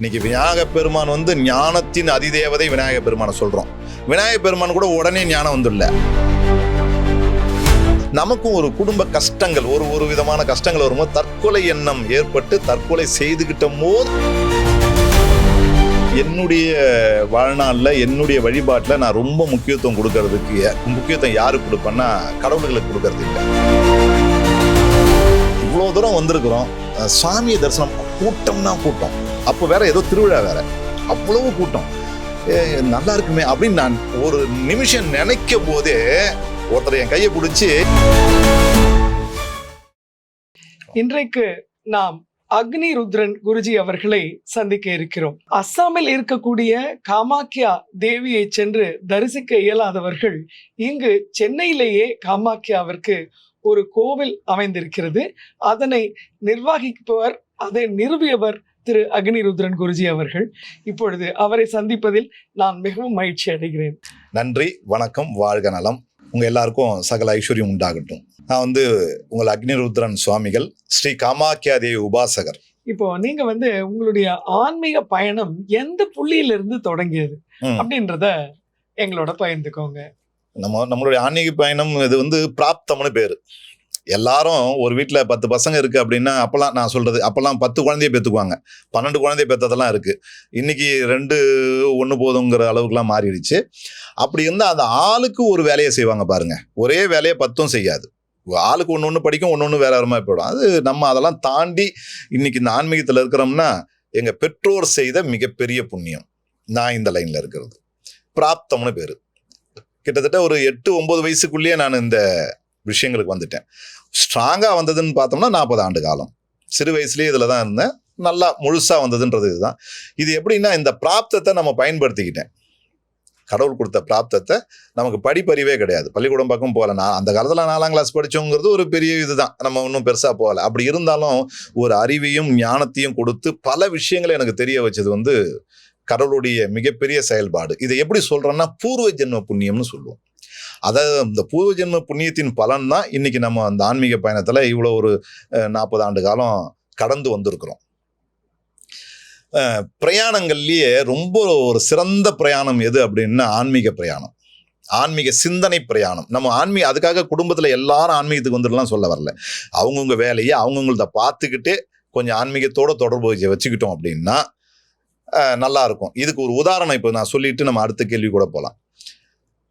இன்னைக்கு விநாயக பெருமான் வந்து ஞானத்தின் அதிதேவதை விநாயக பெருமானை சொல்றோம். விநாயக பெருமான் கூட உடனே ஞானம் வந்துடல. நமக்கும் ஒரு குடும்ப கஷ்டங்கள் ஒரு ஒரு விதமான கஷ்டங்கள் வரும்போது தற்கொலை எண்ணம் ஏற்பட்டு தற்கொலை செய்துகிட்ட போது என்னுடைய வாழ்நாளில் என்னுடைய வழிபாட்டில் நான் ரொம்ப முக்கியத்துவம் கொடுக்கறதுக்கு முக்கியத்துவம் யாருக்கு கொடுப்பேன்னா கடவுள்களுக்கு கொடுக்கறது இல்லை. இவ்வளோ தூரம் வந்திருக்கிறோம். சாமியை தரிசனம் கூட்டம்னா கூட்டம். அப்போ வேற ஏதோ திருவிழா வேற. அவ்வளவு கூட்டம். ஏ, நல்லா இருக்குமே அப்படின்னு நான் ஒரு நிமிஷம் நினைக்க போதே ஒருத்தர் என் கையை பிடிச்சி இன்றைக்கு நாம் அக்னி ருத்ரன் குருஜி அவர்களை சந்திக்க இருக்கிறோம். அஸ்ஸாமில் இருக்கக்கூடிய காமாக்கியா தேவியை சென்று தரிசிக்க இயலாதவர்கள் இங்கு சென்னையிலேயே காமாக்கியாவிற்கு ஒரு கோவில் அமைந்திருக்கிறது. அதனை நிர்வகிப்பவர் அதை நிறுவியவர் திரு அக்னிருத்ரன் குருஜி அவர்கள். இப்பொழுது அவரை சந்திப்பதில் நான் மிகவும் மகிழ்ச்சி அடைகிறேன். நன்றி வணக்கம் வாழ்க நலம். உங்க எல்லாருக்கும் சகல ஐஸ்வர்யம் உண்டாகட்டும். நான் வந்து உங்கள் அக்னிருத்ரன் சுவாமிகள் ஸ்ரீ காமாக்கியா தேவி உபாசகர். இப்போ நீங்க வந்து உங்களுடைய ஆன்மீக பயணம் எந்த புள்ளியிலிருந்து தொடங்கியது. அப்படின்றத எங்களோட பகிர்ந்துக்கோங்க. நம்ம நம்மளுடைய ஆன்மீக பயணம் இது வந்து பிராப்தம்னு பேர். எல்லாரும் ஒரு வீட்டில் பத்து பசங்க இருக்கு அப்படின்னா அப்போல்லாம் நான் சொல்றது அப்போல்லாம் பத்து குழந்தைய பெற்றுக்குவாங்க பன்னெண்டு குழந்தைய பெற்றதெல்லாம் இருக்கு. இன்னைக்கு ரெண்டு ஒன்று போதுங்கிற அளவுக்குலாம் மாறிடுச்சு. அப்படி இருந்தால் அந்த ஆளுக்கு ஒரு வேலையை செய்வாங்க பாருங்க. ஒரே வேலையை பத்தும் செய்யாது. ஆளுக்கு ஒன்று ஒன்று படிக்கும் ஒன்று ஒன்று வேற வேறு மாதிரி போயிடும். அது நம்ம அதெல்லாம் தாண்டி இன்னைக்கு இந்த ஆன்மீகத்தில் இருக்கிறோம்னா எங்கள் பெற்றோர் செய்த மிகப்பெரிய புண்ணியம். நான் இந்த லைனில் இருக்கிறது. பிராப்தம்னு பேர். கிட்டத்தட்ட ஒரு எட்டு ஒம்பது வயசுக்குள்ளேயே நான் இந்த விஷயங்களுக்கு வந்துட்டேன். ஸ்ட்ராங்காக வந்ததுன்னு பார்த்தோம்னா நாற்பது ஆண்டு காலம். சிறு வயசுலேயே இதில் தான் இருந்தேன். நல்லா முழுசாக வந்ததுன்றது இதுதான். இது எப்படின்னா இந்த பிராப்தத்தை நம்ம பயன்படுத்திக்கிட்டேன். கடவுள் கொடுத்த பிராப்தத்தை நமக்கு படிப்பறிவே கிடையாது. பள்ளிக்கூடம் பக்கம் போகல. நான் அந்த காலத்தில் நாலாம் கிளாஸ் படிச்சோங்கிறது ஒரு பெரிய இதுதான். நம்ம ஒன்றும் பெருசாக போகல. அப்படி இருந்தாலும் ஒரு அறிவையும் ஞானத்தையும் கொடுத்து பல விஷயங்களை எனக்கு தெரிய வச்சது வந்து கடவுளுடைய மிகப்பெரிய செயல்பாடு. இதை எப்படி சொல்கிறேன்னா பூர்வ ஜென்ம புண்ணியம்னு சொல்லுவோம். அதாவது இந்த பூர்வ ஜென்ம புண்ணியத்தின் பலன் தான் இன்னைக்கு நம்ம அந்த ஆன்மீக பயணத்தில் இவ்வளோ ஒரு நாற்பது ஆண்டு காலம் கடந்து வந்திருக்கிறோம். பிரயாணங்கள்லேயே ரொம்ப ஒரு சிறந்த பிரயாணம் எது அப்படின்னா ஆன்மீக பிரயாணம். ஆன்மீக சிந்தனை பிரயாணம். நம்ம ஆன்மீக அதுக்காக குடும்பத்தில் எல்லாரும் ஆன்மீகத்துக்கு வந்துடலாம் சொல்ல வரல. அவங்கவுங்க வேலையை அவங்கவுங்கள்த பார்த்துக்கிட்டே கொஞ்சம் ஆன்மீகத்தோட தொடர்பு வச்சுக்கிட்டோம் அப்படின்னா நல்லாயிருக்கும் நல்லா இருக்கும். இதுக்கு ஒரு உதாரணம் இப்போ நான் சொல்லிட்டு நம்ம அடுத்த கேள்வி கூட போகலாம்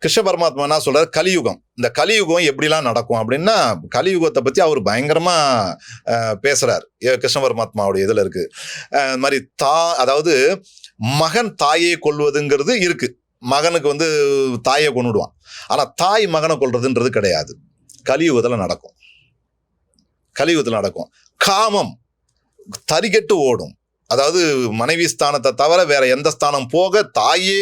கிருஷ்ண பரமாத்மா என்ன சொல்றாரு? கலியுகம். இந்த கலியுகம் எப்படிலாம் நடக்கும் அப்படின்னா கலியுகத்தை பத்தி அவர் பயங்கரமா பேசுகிறார் கிருஷ்ண பரமாத்மாவுடைய இதுல இருக்கு. மாதிரி தா அதாவது மகன் தாயை கொல்வதுங்கிறது இருக்கு. மகனுக்கு வந்து தாயை கொண்டுடுவான் ஆனா தாய் மகனை கொல்றதுன்றது கிடையாது. கலியுகத்துல நடக்கும். கலியுகத்தில் நடக்கும். காமம். தறிகெட்டு ஓடும். அதாவது மனைவி ஸ்தானத்தை தவிர வேற எந்த ஸ்தானம் போக தாயே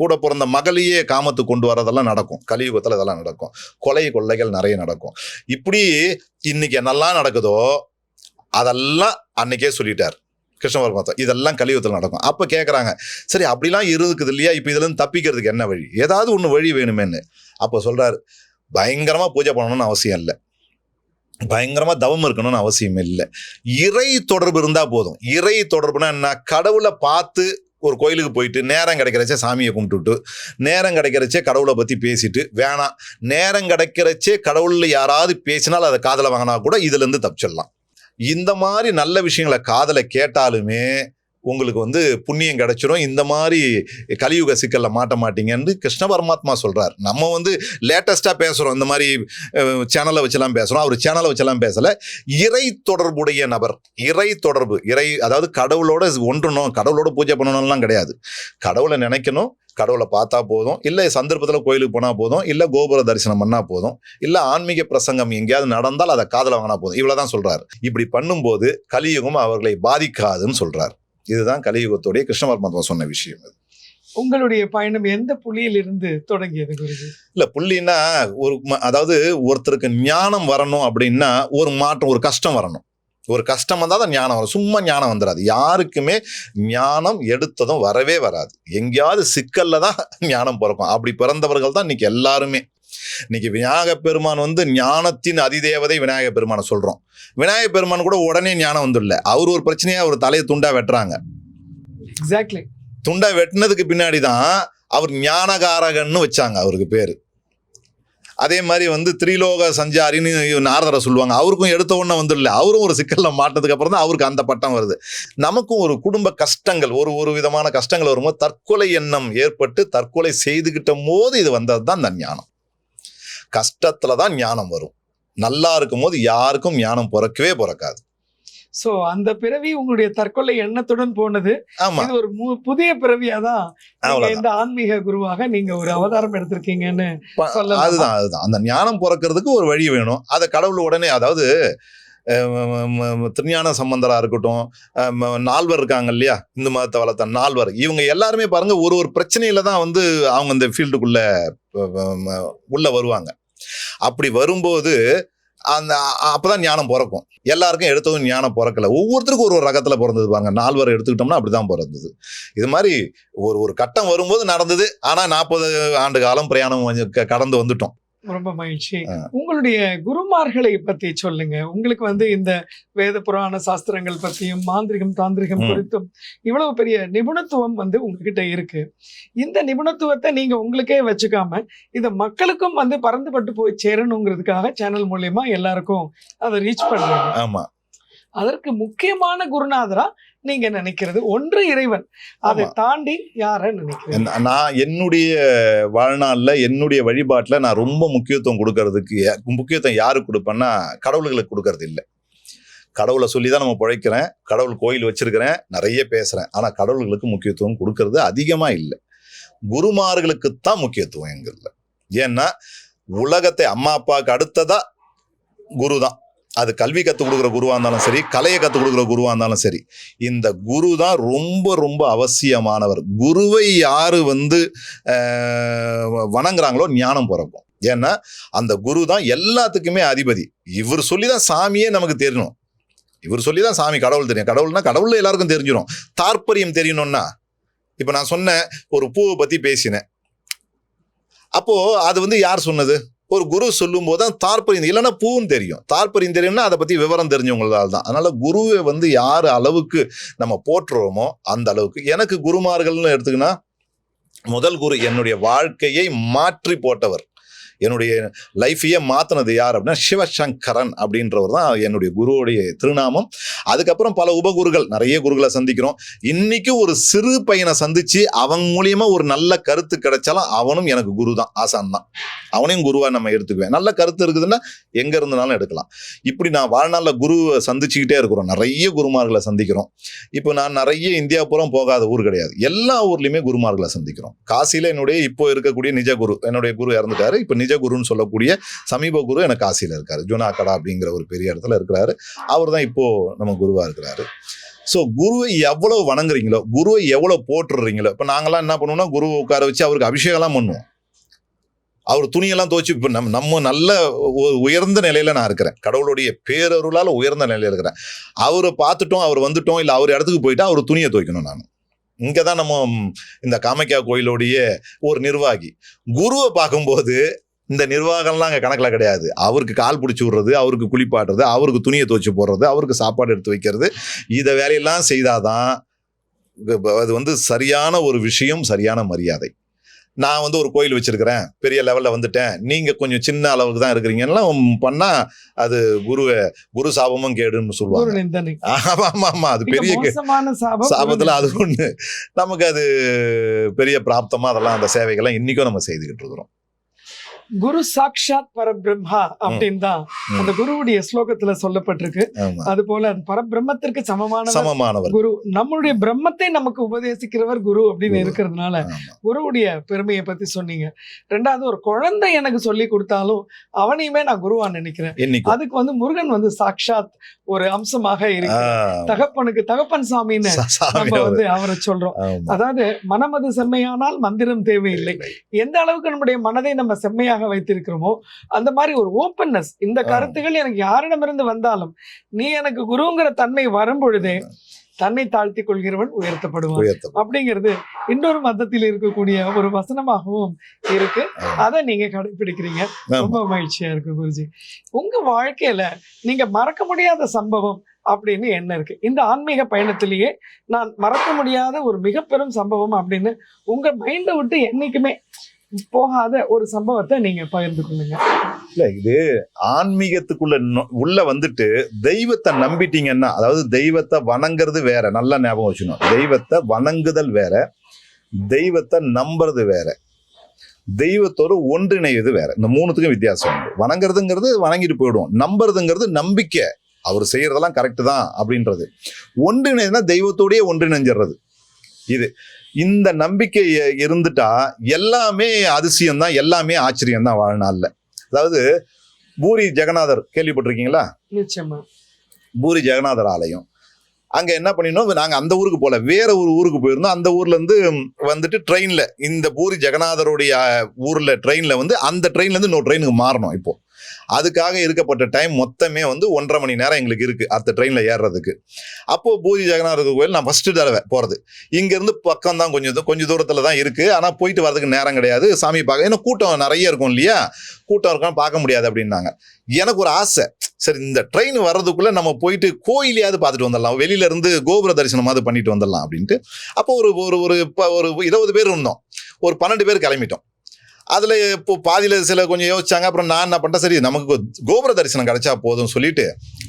கூட பிறந்த மகளையே காமத்துக்கு கொண்டு வரதெல்லாம் நடக்கும். கலியுகத்தில் இதெல்லாம் நடக்கும். கொலை கொள்ளைகள் நிறைய நடக்கும். இப்படி இன்னைக்கு என்னெல்லாம் நடக்குதோ அதெல்லாம் அன்னைக்கே சொல்லிட்டார். கிருஷ்ண இதெல்லாம் கலியுகத்தில் நடக்கும். அப்போ கேட்குறாங்க சரி அப்படிலாம் இருக்குது இல்லையா? இப்போ இதுலேருந்து தப்பிக்கிறதுக்கு என்ன வழி? ஏதாவது ஒன்று வழி வேணுமேன்னு. அப்போ சொல்கிறாரு பயங்கரமாக பூஜை பண்ணணும்னு அவசியம் இல்லை. பயங்கரமாக தவம் இருக்கணும்னு அவசியம் இல்லை. இறை தொடர்பு இருந்தால் போதும். இறை தொடர்புனா என்ன? கடவுளை பார்த்து ஒரு கோயிலுக்கு போயிட்டு நேரம் கிடைக்கிறச்சே சாமியை கும்பிட்டுட்டு நேரம் கிடைக்கிறச்சே கடவுளை பற்றி பேசிட்டு வேணாம். நேரம் கிடைக்கிறச்சே கடவுளில் யாராவது பேசினால் அதை காதலை வாங்கினா கூட இதுலேருந்து தப்பிச்சிடலாம். இந்த மாதிரி நல்ல விஷயங்களை காதலை கேட்டாலுமே உங்களுக்கு வந்து புண்ணியம் கிடைச்சிரும். இந்த மாதிரி கலியுக சிக்கலில் மாட்ட மாட்டீங்கன்னு கிருஷ்ண பரமாத்மா சொல்கிறார் நம்ம வந்து லேட்டஸ்ட்டாக பேசுகிறோம் இந்த மாதிரி சேனலை வச்செல்லாம் பேசுகிறோம் அவர் சேனலை வச்செல்லாம் பேசலை. இறை தொடர்புடைய நபர் இறை தொடர்பு இறை அதாவது கடவுளோட ஒன்றணும் கடவுளோட பூஜை பண்ணணும்லாம் கிடையாது. கடவுளை நினைக்கணும் கடவுளை பார்த்தா போதும். இல்லை சந்தர்ப்பத்தில் கோயிலுக்கு போனால் போதும். இல்லை கோபுர தரிசனம் பண்ணால் போதும். இல்லை ஆன்மீக பிரசங்கம் எங்கேயாவது நடந்தால் அதை காதல வாங்கினா போதும். இவ்வளோதான் சொல்கிறார் இப்படி பண்ணும்போது கலியுகம் அவர்களை பாதிக்காதுன்னு சொல்கிறார் இதுதான் கலியுகத்துடைய கிருஷ்ண பரமாத்மா சொன்ன விஷயம் இது. உங்களுடைய பயணம் எந்த புள்ளியிலிருந்து தொடங்கியது குருஜி? இல்ல புள்ளின்னா ஒரு அதாவது ஒருத்தருக்கு ஞானம் வரணும் அப்படின்னா ஒரு மாற்றம் ஒரு கஷ்டம் வரணும். ஒரு கஷ்டம் வந்தால் தான் ஞானம் வரும். சும்மா ஞானம் வந்துடாது யாருக்குமே ஞானம் எடுத்ததும் வரவே வராது. எங்கேயாவது சிக்கல்ல தான் ஞானம் பிறக்கும். அப்படி பிறந்தவர்கள் தான் இன்னைக்கு எல்லாருமே. இன்னைக்கு விநாயக பெருமான் வந்து ஞானத்தின் அதிதேவதை விநாயக பெருமானை சொல்றோம். விநாயக பெருமான் கூட உடனே ஞானம் வந்துடல. அவர் ஒரு பிரச்சனையா ஒரு தலையை துண்டா வெட்டுறாங்க. எக்ஸாக்ட்லி துண்டை வெட்டினதுக்கு பின்னாடி தான் அவர் ஞானகாரகன்னு வச்சாங்க அவருக்கு பேர். அதே மாதிரி வந்து திரிலோக சஞ்சாரின்னு நாரதரை சொல்லுவாங்க. அவருக்கும் எடுத்த உடனே வந்துடல. அவரும் ஒரு சிக்கல்ல மாட்டதுக்கு அப்புறம் தான் அவருக்கு அந்த பட்டம் வருது. நமக்கும் ஒரு குடும்ப கஷ்டங்கள் ஒரு ஒரு விதமான கஷ்டங்கள் வரும்போது தற்கொலை எண்ணம் ஏற்பட்டு தற்கொலை செய்துகிட்ட போது இது வந்தது தான் இந்த ஞானம். கஷ்டத்துல தான் ஞானம் வரும். நல்லா இருக்கும் போது யாருக்கும் ஞானம் பிறக்கவே பிறக்காது. சோ அந்த பிறவி உங்களுடைய தற்கொலை எண்ணத்துடன் போனது. ஆமா. இது ஒரு புதிய பிறவியா தான் இந்த ஆன்மீக குருவாக நீங்க ஒரு அவதாரம் எடுத்திருக்கீங்கன்னு? அதுதான் அதுதான். அந்த ஞானம் பிறக்கிறதுக்கு ஒரு வழி வேணும். அதை கடவுள் உடனே அதாவது திருஞான சம்பந்தராக இருக்கட்டும் நால்வர் இருக்காங்க இல்லையா? இந்து மதத்தை வளர்த்த நால்வர். இவங்க எல்லாருமே பாருங்க ஒரு ஒரு பிரச்சனையில தான் வந்து அவங்க இந்த ஃபீல்டுக்குள்ள உள்ள வருவாங்க. அப்படி வரும்போது அந்த அ- அப்பதான் ஞானம் பிறக்கும். எல்லாருக்கும் எடுத்ததும் ஞானம் பிறக்கல. ஒவ்வொருத்தருக்கும் ஒரு ஒரு ரகத்துல பிறந்தது பாருங்க. நால்வர் எடுத்துக்கிட்டோம்னா அப்படிதான் பிறந்தது. இது மாதிரி ஒரு ஒரு கட்டம் வரும்போது நடந்தது. ஆனா நாற்பது ஆண்டு காலம் பிரயாணம் கொஞ்சம் க- கடந்து வந்துட்டோம். ரொம்ப மகிழ்ச்சி. உங்களுடைய குருமார்களை பத்தி சொல்லுங்க. உங்களுக்கு வந்து இந்த வேத புராண சாஸ்திரங்கள் பத்தியும் மாந்திரிகம் தாந்திரிகம். குறித்தும் இவ்வளவு பெரிய நிபுணத்துவம் வந்து உங்ககிட்ட இருக்கு. இந்த நிபுணத்துவத்தை நீங்க உங்களுக்கே வச்சுக்காம இத மக்களுக்கும் வந்து பறந்துபட்டு போய் சேரணுங்கிறதுக்காக சேனல் மூலியமா எல்லாருக்கும் அதை ரீச் பண்றீங்க. ஆமா. அதற்கு முக்கியமான குருநாதரா நீங்க நினைக்கிறது? ஒன்று இறைவன். அதை. தாண்டி யார நினைக்கிறீங்க? இந்த- நான் என்னுடைய வாழ்நாள்ல என்னுடைய வழிபாட்டுல நான் ரொம்ப முக்கியத்துவம் கொடுக்கறதுக்கு முக்கியத்துவம் யாருக்கு கொடுப்பேன்னா கடவுள்களுக்கு கொடுக்கறது இல்லை. கடவுளை சொல்லி தான் நம்ம பிழைக்கிறேன். கடவுள் கோயில் வச்சிருக்கிறேன். நிறைய பேசுறேன். ஆனா கடவுள்களுக்கு முக்கியத்துவம் கொடுக்கறது அதிகமா இல்லை. குருமார்களுக்கு தான் முக்கியத்துவம் எங்கள்ல ஏன்னா உலகத்தை அம்மா அப்பாவுக்கு அடுத்ததா குரு தான் அது கல்வி கற்றுக் கொடுக்குற குருவாக இருந்தாலும் சரி கலையை கற்றுக் கொடுக்குற குருவாக இருந்தாலும் சரி இந்த குரு தான் ரொம்ப ரொம்ப அவசியமானவர். குருவை யார் வந்து வணங்குறாங்களோ ஞானம் பிறக்கும். ஏன்னா அந்த குரு தான் எல்லாத்துக்குமே அதிபதி. இவர் சொல்லி தான் சாமியே நமக்கு தெரியணும். இவர் சொல்லி தான் சாமி கடவுள் தெரியும். கடவுள்னா கடவுள் எல்லாருக்கும் தெரிஞ்சிடும் தாற்பயம் தெரியணும்னா இப்போ நான் சொன்னேன் ஒரு பூவை பற்றி பேசினேன். அப்போது அது வந்து யார் சொன்னது? ஒரு குரு சொல்லும் போது தான் தாற்பரியம் இல்லைன்னா பூவும் தெரியும். தாற்பரியம் தெரியும்னா அதை பற்றி விவரம் தெரிஞ்சவங்களால் தான். அதனால் குருவை வந்து யார் அளவுக்கு நம்ம போற்றுறோமோ அந்த அளவுக்கு. எனக்கு குருமார்கள்னு எடுத்துக்கினா முதல் குரு என்னுடைய வாழ்க்கையை மாற்றி போட்டவர். என்னுடைய லைஃபையே மாற்றினது யார் அப்படின்னா சிவசங்கரன் அப்படின்றவர் தான் என்னுடைய குருவுடைய திருநாமம். அதுக்கப்புறம் பல உபகுருகள் நிறைய குருகளை சந்திக்கிறோம். இன்னைக்கு ஒரு சிறு பையனை சந்திச்சு அவன் மூலியமா ஒரு நல்ல கருத்து கிடைச்சாலும் அவனும் எனக்கு குரு தான் ஆசான் தான். அவனையும் குருவா நம்ம எடுத்துக்குவேன். நல்ல கருத்து இருக்குதுன்னா எங்க இருந்தனாலும் எடுக்கலாம். இப்படி நான் வாழ்நாளில் குருவை சந்திச்சுக்கிட்டே இருக்கிறோம். நிறைய குருமார்களை சந்திக்கிறோம். இப்போ நான் நிறைய இந்தியா புறம் போகாத ஊர் கிடையாது. எல்லா ஊர்லயுமே குருமார்களை சந்திக்கிறோம். காசியில என்னுடைய இப்போ இருக்கக்கூடிய நிஜ குரு என்னுடைய குரு இறந்துட்டாரு. இப்போ நிஜகுருன்னு சொல்லக்கூடிய சமீப குரு எனக்கு காசியில் இருக்காரு. ஜுனாக்கடா அப்படிங்கிற ஒரு பெரிய இடத்துல இருக்கிறாரு. அவர் தான் இப்போ நம்ம குருவா இருக்கிறாரு. ஸோ குருவை எவ்வளவு வணங்குறீங்களோ குருவை எவ்வளவு போட்டுடுறீங்களோ இப்போ நாங்கெல்லாம் என்ன பண்ணுவோம்னா குருவை உட்கார வச்சு அவருக்கு அபிஷேகம்லாம் பண்ணுவோம். அவர் துணியெல்லாம் துவச்சி இப்போ நம்ம நம்ம நல்ல உயர்ந்த நிலையில நான் இருக்கிறேன். கடவுளுடைய பேரருளால் உயர்ந்த நிலையில இருக்கிறேன். அவரை பார்த்துட்டோம் அவர் வந்துட்டோம் இல்லை அவர் இடத்துக்கு போயிட்டா அவர் துணியை துவைக்கணும் நான். இங்கே தான் நம்ம இந்த காமக்கியா கோயிலுடைய ஒரு நிர்வாகி. குருவை பார்க்கும்போது இந்த நிர்வாகம்லாம் அங்கே கணக்கில் கிடையாது. அவருக்கு கால் பிடிச்சி விடுறது அவருக்கு குளிப்பாட்டுறது அவருக்கு துணியை துவைச்சு போடுறது அவருக்கு சாப்பாடு எடுத்து வைக்கிறது. இதை வேலையெல்லாம் செய்தாதான் அது வந்து சரியான ஒரு விஷயம் சரியான மரியாதை. நான் வந்து ஒரு கோயில் வச்சிருக்கிறேன். பெரிய லெவல்ல வந்துட்டேன். நீங்க கொஞ்சம் சின்ன அளவுக்கு தான் இருக்கிறீங்கலாம் பண்ணா அது குருவை குரு சாபமும் கேடுன்னு சொல்லுவாங்க. நிந்தனை ஆமா ஆமா ஆமா. அது பெரிய சாபத்துல அது ஒண்ணு. நமக்கு அது பெரிய பிராப்தமா அதெல்லாம் அந்த சேவைகள்லாம் இன்னைக்கும் நம்ம செய்துகிட்டு இருக்கிறோம். குரு சாக்ஷாத் பரபிரம்மா அப்படின்னு தான். அந்த குருவுடைய ஸ்லோகத்துல சொல்லப்பட்டிருக்கு. அது போல பரபிரம்மத்திற்கு சமமான சமமானவர். குரு. நம்மளுடைய பிரம்மத்தை நமக்கு உபதேசிக்கிறவர் குரு அப்படின்னு. இருக்கிறதுனால. குருவுடைய பெருமையை பத்தி சொன்னீங்க. ரெண்டாவது ஒரு குழந்தை எனக்கு சொல்லி கொடுத்தாலும் அவனையுமே நான் குருவா நினைக்கிறேன். அதுக்கு வந்து முருகன் வந்து சாக்ஷாத் ஒரு அம்சமாக இருக்கு தகப்பனுக்கு தகப்பன் சாமின்னு நம்ம. வந்து அவரை சொல்றோம். அதாவது மனமது செம்மையானால் மந்திரம் தேவையில்லை. எந்த அளவுக்கு நம்முடைய மனதை நம்ம செம்மையாக வைத்திருக்கிறோமோ அந்த மாதிரி ஒரு ஓப்பன்னஸ் இந்த. கருத்துகள் எனக்கு யாரிடமிருந்து வந்தாலும் நீ எனக்கு குருங்கிற தன்மை வரும் பொழுதே தன்னை தாழ்த்தி கொள்கிறவன் உயர்த்தப்படுவான். அப்படிங்கிறது இன்னொரு மதத்தில் இருக்கக்கூடிய ஒரு வசனமாகவும் இருக்கு. அதை நீங்க கடைபிடிக்கிறீங்க. ரொம்ப மகிழ்ச்சியா இருக்கு குருஜி. உங்க வாழ்க்கையில நீங்க மறக்க முடியாத சம்பவம் அப்படின்னு என்ன இருக்கு? இந்த ஆன்மீக பயணத்திலேயே நான் மறக்க முடியாத ஒரு மிக பெரும் சம்பவம் அப்படின்னு உங்க மைண்டை விட்டு என்னைக்குமே போகாத ஒரு சம்பவத்தை நீங்க பகிர்ந்து கொள்ளுங்க. இல்ல இது ஆன்மீகத்துக்குள்ள உள்ள வந்துட்டு தெய்வத்தை நம்பிட்டீங்கன்னா அதாவது தெய்வத்தை வணங்குறது வேற நல்லா ஞாபகம் வச்சுக்கணும். தெய்வத்தை வணங்குதல் வேற தெய்வத்தை நம்புறது வேற தெய்வத்தோட ஒன்றிணையது வேற. இந்த மூணுத்துக்கும் வித்தியாசம் உண்டு. வணங்குறதுங்கிறது வணங்கிட்டு போயிடும் நம்புறதுங்கிறது நம்பிக்கை. அவர் செய்யறதெல்லாம் கரெக்டு தான் அப்படின்றது. ஒன்றிணைனா தெய்வத்தோடயே ஒன்றிணைஞ்சிடுறது இது. இந்த நம்பிக்கை இருந்துட்டா எல்லாமே அதிசயம் தான் எல்லாமே ஆச்சரியம் தான் வாழ்நாள்ல அதாவது பூரி ஜெகநாதர் கேள்விப்பட்டிருக்கீங்களா? நிச்சயமா. பூரி ஜெகநாதர் ஆலயம். அங்க என்ன பண்ணினோம்? நாங்க அந்த ஊருக்கு போல வேற ஒரு ஊருக்கு போயிருந்தோம். அந்த ஊர்ல இருந்து வந்துட்டு ட்ரெயின்ல இந்த பூரி ஜெகநாதருடைய ஊர்ல ட்ரெயின்ல வந்து அந்த ட்ரெயின்ல இருந்து இன்னொரு ட்ரெயினுக்கு மாறணும் இப்போ. அதுக்காக இருக்கப்பட்ட டைம் மொத்தமே வந்து ஒன்றரை மணி நேரம் எங்களுக்கு இருக்குது அடுத்த ட்ரெயினில் ஏறுறதுக்கு. அப்போது பூரி ஜெகநாதர் கோயில் நான் ஃபஸ்ட்டு தடவை போகிறது இங்கேருந்து பக்கம் தான் கொஞ்சம் கொஞ்சம் தூரத்தில் தான் இருக்குது ஆனால் போயிட்டு வரதுக்கு நேரம் கிடையாது. சாமி பார்க்க ஏன்னா கூட்டம் நிறைய இருக்கும் இல்லையா? கூட்டம் இருக்கான்னு பார்க்க முடியாது அப்படின்னாங்க. எனக்கு ஒரு ஆசை. சரி இந்த ட்ரெயின் வர்றதுக்குள்ளே நம்ம போயிட்டு கோயிலையாவது பார்த்துட்டு வந்துடலாம். வெளியிலேருந்து கோபுர தரிசனமாவது பண்ணிட்டு வந்துடலாம் அப்படின்ட்டு. அப்போ ஒரு ஒரு ஒரு இப்போ ஒரு இருபது பேர் இருந்தோம். ஒரு பன்னெண்டு பேர் கிளம்பிட்டோம். அதில் இப்போ பாதியில் சில கொஞ்சம் யோசிச்சாங்க. அப்புறம் நான் என்ன பண்ணிட்டேன் சரி நமக்கு கோபுர தரிசனம் கிடைச்சா போதும் சொல்லிட்டு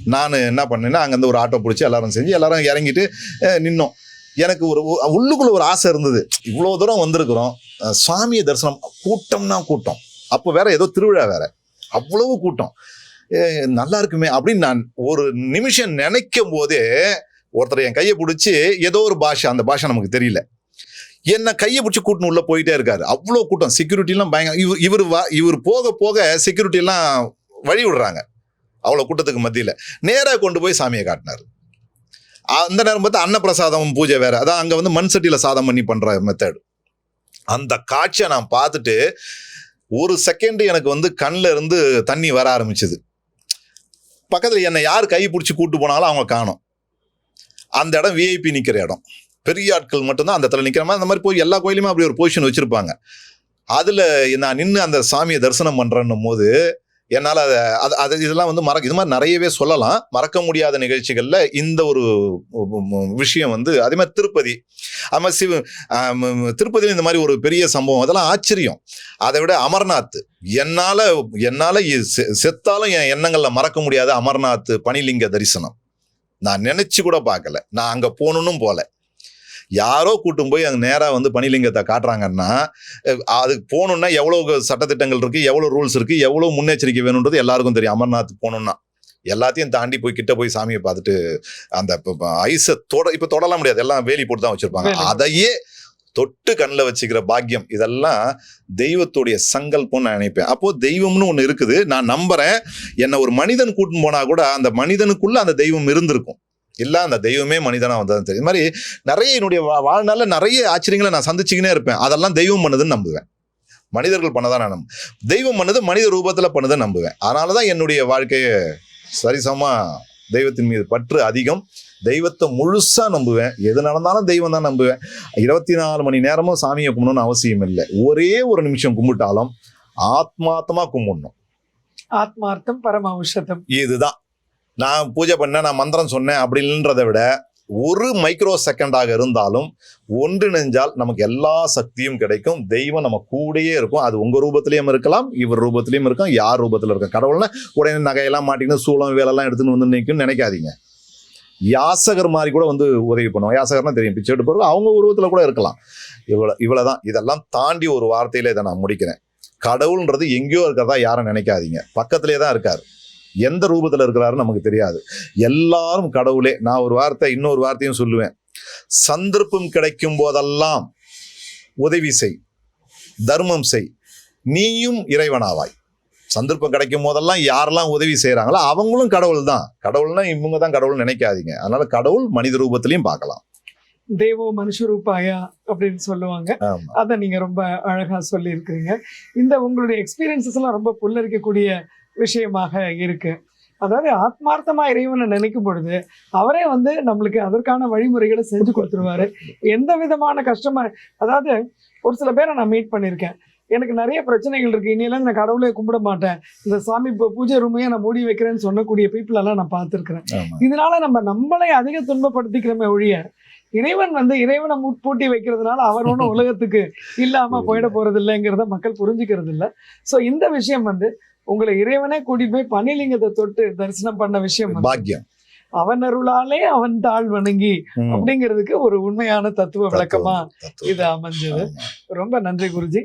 நான் என்ன பண்ணேன்னா அங்கேருந்து ஒரு ஆட்டோ பிடிச்சி எல்லாரும் செஞ்சு எல்லாரும் இறங்கிட்டு நின்னோம். எனக்கு ஒரு உள்ளுக்குள்ளே உள்ளுக்குள்ள ஒரு ஆசை இருந்தது. இவ்வளோ தூரம் வந்திருக்கிறோம். சுவாமியை தரிசனம் கூட்டம்னா கூட்டம். அப்போ வேற ஏதோ திருவிழா வேற. அவ்வளவு கூட்டம். ஏ, நல்லா இருக்குமே அப்படின்னு நான் ஒரு நிமிஷம் நினைக்கும் போதே ஒருத்தர் என் கையை பிடிச்சி ஏதோ ஒரு பாஷை அந்த பாஷை நமக்கு தெரியல. என்ன கையை பிடிச்சி கூட்டணும் உள்ள போயிட்டே இருக்காரு. அவ்வளோ கூட்டம். செக்யூரிட்டிலாம் பயங்கர இவர் இவர் வா- இவர் போக போக செக்யூரிட்டிலாம் வழி விடுறாங்க. அவ்வளோ கூட்டத்துக்கு மத்தியில். நேராக கொண்டு போய் சாமியை காட்டினார். அந்த நேரம் பார்த்து அன்னப்பிரசாதம் பூஜை வேற. அதான் அங்கே வந்து மண் சட்டியில் சாதம் பண்ணி பண்ணுற மெத்தேடு அந்த காட்சியை நான் பார்த்துட்டு ஒரு செகண்ட் எனக்கு வந்து கண்ணில் இருந்து தண்ணி வர ஆரம்பிச்சது. பக்கத்தில் என்னை யார் கை பிடிச்சி கூட்டு போனாலும் அவங்க காணும். அந்த இடம் விஐபி நிற்கிற இடம். பெரிய ஆட்கள் மட்டும்தான் அந்த இடத்துல நிற்கிற மாதிரி அந்த மாதிரி போய் எல்லா கோயிலுமே அப்படி ஒரு பொசிஷன் வச்சுருப்பாங்க. அதில் நான் நின்று அந்த சாமியை தரிசனம் பண்ணுறேன்னும் போது என்னால் அதை அது அது இதெல்லாம் வந்து மறக்க இது மாதிரி நிறையவே சொல்லலாம். மறக்க முடியாத நிகழ்ச்சிகளில் இந்த ஒரு விஷயம் வந்து அதே மாதிரி திருப்பதி. அது மாதிரி சிவ திருப்பதியில் இந்த மாதிரி ஒரு பெரிய சம்பவம் அதெல்லாம் ஆச்சரியம். அதை விட அமர்நாத் என்னால் என்னால் செத்தாலும் என் எண்ணங்களில் மறக்க முடியாத அமர்நாத் பனிலிங்க தரிசனம். நான் நினச்சி கூட பார்க்கல. நான் அங்கே போகணுன்னும் போகலை யாரோ கூட்டும் போய் அங்கே நேராக வந்து பனிலிங்கத்தை காட்டுறாங்கன்னா அதுக்கு போகணுன்னா எவ்வளோ சட்டத்திட்டங்கள் இருக்கு எவ்வளோ ரூல்ஸ் இருக்கு எவ்வளோ முன்னெச்சரிக்கை வேணுன்றது எல்லாருக்கும் தெரியும். அமர்நாத் போகணுன்னா எல்லாத்தையும் தாண்டி போய் கிட்ட போய் சாமியை பார்த்துட்டு அந்த ஐஸை தொட இப்போ தொடலாம் முடியாது. எல்லாம் வேலி போட்டு தான் வச்சிருப்பாங்க. அதையே தொட்டு கண்ணில் வச்சுக்கிற பாக்கியம். இதெல்லாம் தெய்வத்துடைய சங்கல்பம் நான் நினைப்பேன். அப்போ தெய்வம்னு ஒன்று இருக்குது. நான் நம்புறேன். என்னை ஒரு மனிதன் கூட்டின்னு போனா கூட அந்த மனிதனுக்குள்ள அந்த தெய்வம் இருந்திருக்கும். இல்ல அந்த தெய்வமே மனிதனா வந்ததுன்னு தெரியும். இது மாதிரி நிறைய என்னுடைய வா- வாழ்நாள்ல நிறைய ஆச்சரியங்களை நான் சந்திச்சுக்கினே இருப்பேன். அதெல்லாம் தெய்வம் பண்ணுதுன்னு நம்புவேன். மனிதர்கள் பண்ணதான் நான் நம்புவேன். தெய்வம் பண்ணது மனித ரூபத்துல பண்ணதை நம்புவேன். அதனால தான் என்னுடைய வாழ்க்கையை சரிசமா தெய்வத்தின் மீது பற்று அதிகம். தெய்வத்தை முழுசா நம்புவேன். எது நடந்தாலும் தெய்வம் தான் நம்புவேன். இருபத்தி நாலு மணி நேரமும் சாமியை கும்பிடணும்னு அவசியம் இல்லை. ஒரே ஒரு நிமிஷம் கும்பிட்டாலும் ஆத்மார்த்தமா கும்பிடணும். ஆத்மார்த்தம் பரம இதுதான். நான் பூஜை பண்ணேன் நான் மந்திரம் சொன்னேன் அப்படின்றத விட ஒரு மைக்ரோ செகண்டாக இருந்தாலும் ஒன்றிணைஞ்சால் நமக்கு எல்லா சக்தியும் கிடைக்கும். தெய்வம் நம்ம கூடயே இருக்கும். அது உங்கள் ரூபத்திலையும் இருக்கலாம் இவர் ரூபத்திலையும் இருக்கும் யார் ரூபத்தில் இருக்கும் கடவுள்னா உடனே நகையெல்லாம் மாட்டிக்கின்னு சூளம் வேலைலாம் எடுத்துன்னு வந்து நிற்கும் நினைக்காதீங்க. யாசகர் மாதிரி கூட வந்து உதவி பண்ணுவோம் யாசகர்னா தெரியும் பிச்சை எடுப்பவர்கள் அவங்க உருவத்தில் கூட இருக்கலாம். இவ்வளோ இவ்வளோ தான் இதெல்லாம் தாண்டி ஒரு வார்த்தையில இதை நான் முடிக்கிறேன். கடவுள்ன்றது எங்கேயோ இருக்கிறதா யாரும் நினைக்காதீங்க. பக்கத்திலே தான் இருக்காரு. எந்த ரூபத்தில் இருக்கிறாருன்னு நமக்கு தெரியாது. எல்லாரும் கடவுளே நான் ஒரு வார்த்தை இன்னொரு வார்த்தையும் சொல்லுவேன். சந்தர்ப்பம் கிடைக்கும் போதெல்லாம் உதவி செய். தர்மம் செய். நீயும் இறைவனாவாய். சந்தர்ப்பம் கிடைக்கும் போதெல்லாம் யாரெல்லாம் உதவி செய்றாங்களோ அவங்களும் கடவுள் தான் கடவுள்னா இவங்க தான் கடவுள் நினைக்காதீங்க. அதனால கடவுள் மனித ரூபத்திலையும் பார்க்கலாம். தேவோ மனுஷரூபாயா அப்படின்னு சொல்லுவாங்க. அதை நீங்க ரொம்ப அழகா சொல்லியிருக்கிறீங்க. இந்த உங்களுடைய எக்ஸ்பீரியன்சஸ் எல்லாம் ரொம்ப புல்லரிக்கக்கூடிய விஷயமாக இருக்கு. அதாவது ஆத்மார்த்தமா இறைவனை நினைக்கும் பொழுது அவரே வந்து நம்மளுக்கு அதற்கான வழிமுறைகளை செஞ்சு கொடுத்துருவாரு. எந்த விதமான கஷ்டமா அதாவது ஒரு சில பேரை நான் மீட் பண்ணியிருக்கேன். எனக்கு நிறைய பிரச்சனைகள் இருக்கு. இனியெல்லாம் நான் கடவுளை கும்பிட மாட்டேன். இந்த சாமி இப்போ பூஜை ரூமையே நான் மூடி வைக்கிறேன்னு சொல்லக்கூடிய எல்லாம் நான் பார்த்துருக்கிறேன். இதனால நம்ம நம்மளை அதிக துன்பப்படுத்திக்கிறோமே ஒழிய இறைவன் வந்து இறைவனை பூட்டி வைக்கிறதுனால அவர் ஒன்றும் உலகத்துக்கு இல்லாம போயிட போறது இல்லைங்கிறத மக்கள் புரிஞ்சுக்கிறது இல்ல சோ இந்த விஷயம் வந்து உங்களை இறைவனே கூட்டிட்டு போய் பனிலிங்கத்தை தொட்டு தரிசனம் பண்ண விஷயம் பாக்கியம் அவன் அருளாலே அவன் தாழ் வணங்கி. அப்படிங்கிறதுக்கு ஒரு உண்மையான தத்துவ விளக்கமா. இது அமைஞ்சது. ரொம்ப நன்றி குருஜி